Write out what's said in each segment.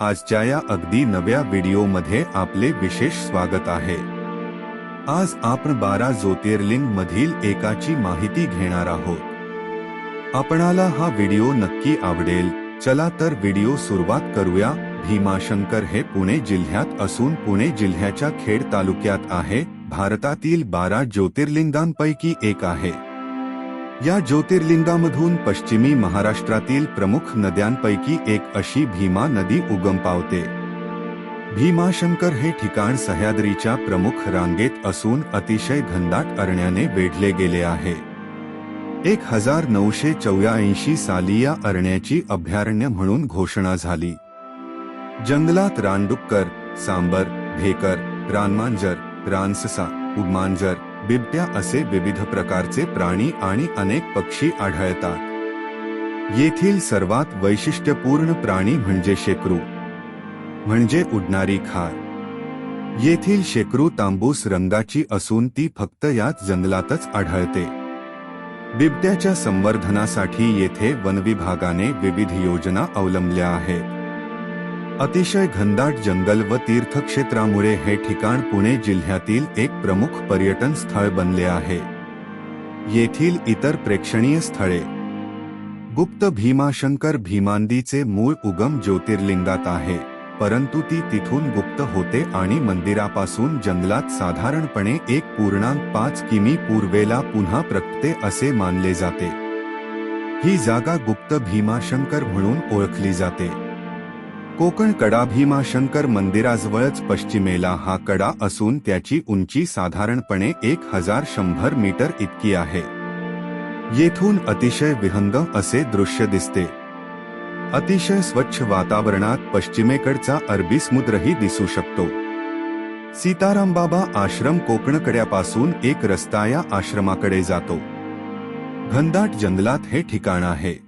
आजच्या या अगदी नव्या व्हिडिओमध्ये आपले विशेष स्वागत आहे. आज आपण बारा ज्योतिर्लिंग मधील एकाची माहिती घेणार आहोत. आपणाला हा व्हिडिओ नक्की आवडेल चला तर व्हिडिओ सुरुवात करूया. भीमाशंकर हे पुणे जिल्ह्यात असून पुणे जिल्ह्याच्या खेड तालुक्यात आहे. भारतातील बारा ज्योतिर्लिंगांपैकी एक आहे. या ज्योतिर्लिंगामधून पश्चिमी महाराष्ट्रातील प्रमुख नद्यांपैकी एक अशी भीमा नदी उगम पावते भीमाशंकर हे ठिकाण सह्याद्रीच्या प्रमुख रांगेत असून अतिशय घनदाट अरण्याने वेढले गेले आहे. एक हजार नऊशे चौऱ्याऐंशी साली या अरण्याची अभयारण्य म्हणून घोषणा झाली. जंगलात रानडुक्कर सांबर भेकर रानमांजर रानससा उमांजर बिबट्या असे विविध प्रकारचे प्राणी आणि अनेक पक्षी आढळतात. येथील सर्वात वैशिष्ट्यपूर्ण प्राणी म्हणजे शेकरू म्हणजे उडणारी खार. येथील शेकरू तांबूस रंगाची असून ती फक्त याच जंगलातच आढळते. बिबट्याच्या संवर्धनासाठी येथे वनविभागाने विविध योजना अवलंबल्या आहेत. अतिशय घनदाट जंगल व तीर्थक्षेत्रामुळे हे ठिकाण पुणे जिल्ह्यातील एक प्रमुख पर्यटन स्थळ बनले आहे. येथील इतर प्रेक्षणीय स्थळे. गुप्त भीमाशंकर भीमांदीचे मूळ उगम ज्योतिर्लिंगात आहे परंतु ती तिथून गुप्त होते आणि मंदिरापासून जंगलात साधारणपणे एक पूर्णांक पाच किमी पूर्वेला पुन्हा प्रगते असे मानले जाते. ही जागा गुप्त भीमाशंकर म्हणून ओळखली जाते. कोकण कडा भीमाशंकर मंदिराजवळच पश्चिमेला हा कडा असून त्याची उंची साधारणपणे एक हजार शंभर मीटर इतकी आहे. येथून अतिशय विहंग असे दृश्य दिसते. अतिशय स्वच्छ वातावरणात पश्चिमेकडचा अरबी समुद्रही दिसू शकतो. सीतारामबाबा आश्रम कोकणकड्यापासून एक रस्ता या आश्रमाकडे जातो. घनदाट जंगलात हे ठिकाण आहे.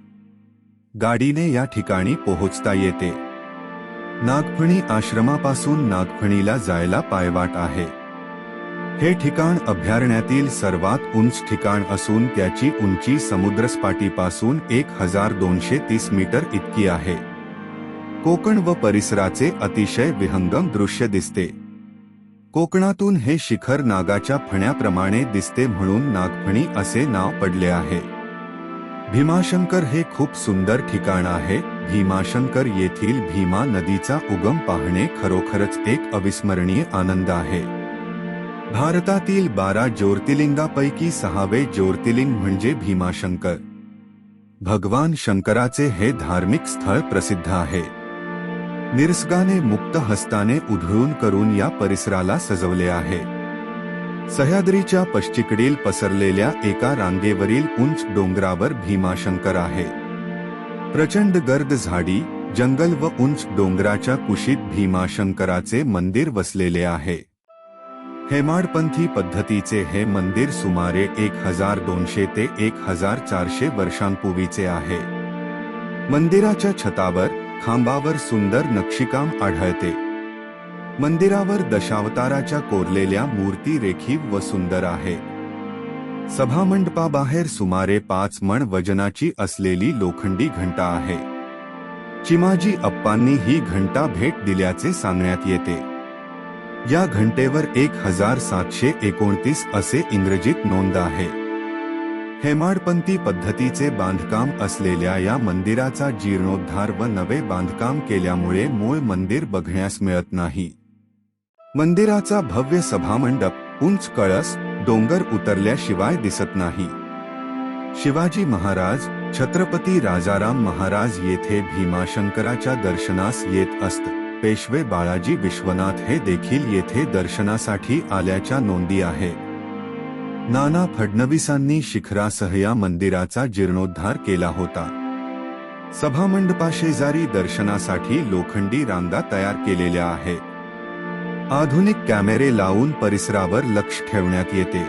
गाडीने या ठिकाणी पोहोचता येते. नागफणी आश्रमापासून नागफणीला जायला पायवाट आहे. हे ठिकाण अभयारण्यातील सर्वात उंच ठिकाण असून त्याची उंची समुद्रसपाटीपासून एक हजार दोनशे तीस मीटर इतकी आहे. कोकण व परिसराचे अतिशय विहंगम दृश्य दिसते. कोकणातून हे शिखर नागाच्या फण्याप्रमाणे दिसते म्हणून नागफणी असे नाव पडले आहे. भीमाशंकर हे खूप सुंदर ठिकाण आहे. भीमाशंकर येथील भीमा नदीचा उगम पाहणे खरोखरच एक अविस्मरणीय आनंद आहे. भारतातील बारा ज्योतिर्लिंगापैकी सहावे ज्योतिर्लिंग म्हणजे भीमाशंकर. भगवान शंकराचे हे धार्मिक स्थळ प्रसिद्ध आहे. निसर्गाने मुक्त हस्ताने उधळून करून या परिसराला सजवले आहे. सह्याद्रीच्या पश्चिकडील पसरलेल्या एका रांगेवरील उंच डोंगरावर भीमाशंकर आहे. प्रचंड गर्द झाडी जंगल व उंच डोंगराच्या कुशीत भीमाशंकराचे मंदिर वसलेले आहे. हेमाडपंथी पद्धतीचे हे मंदिर सुमारे एक हजार दोनशे ते एक हजार चारशे वर्षांपूर्वीचे आहे. मंदिराच्या छतावर खांबावर सुंदर नक्षीकाम आढळते. मंदिरावर दशावताराच्या कोरलेल्या मूर्ती रेखीव व सुंदर आहे. सभामंडपाबाहेर सुमारे पाच मण वजनाची असलेली लोखंडी घंटा आहे. चिमाजी अप्पांनी ही घंटा भेट दिल्याचे सांगण्यात येते. या घंटेवर एक हजार सातशे एकोणतीस असे इंग्रजीत नोंद आहे. हेमाडपंथी पद्धतीचे बांधकाम असलेल्या या मंदिराचा जीर्णोद्धार व नवे बांधकाम केल्यामुळे मूळ मंदिर बघण्यास मिळत नाही. मंदिराचा भव्य सभामंडप उंच कळस डोंगर उतरल्याशिवाय दिसत नाही. शिवाजी महाराज छत्रपती राजाराम महाराज येथे भीमाशंकराच्या दर्शनास येत असत. पेशवे बाळाजी विश्वनाथ हे देखील येथे दर्शनासाठी आल्याच्या नोंदी आहेत नाना फडणवीसांनी शिखरासह या मंदिराचा जीर्णोद्धार केला होता. सभामंडपाशेजारी दर्शनासाठी लोखंडी रांगा तयार केलेल्या आहेत. आधुनिक कॅमेरे लावून परिसरावर लक्ष ठेवण्यात येते.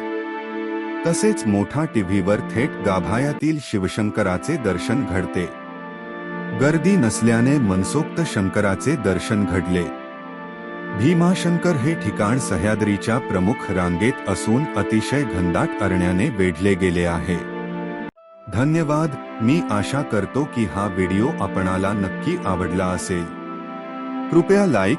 तसेच मोठा टीव्हीवर थेट गाभायातील शिवशंकराचे दर्शन घडते. गर्दी नसल्याने मनसोक्त शंकराचे दर्शन घडले. भीमाशंकर हे ठिकाण सह्याद्रीच्या प्रमुख रांगेत असून अतिशय घनदाट अरण्याने वेढले गेले आहे. धन्यवाद मी आशा करतो की हा व्हिडिओ आपणाला नक्की आवडला असेल. कृपया लाईक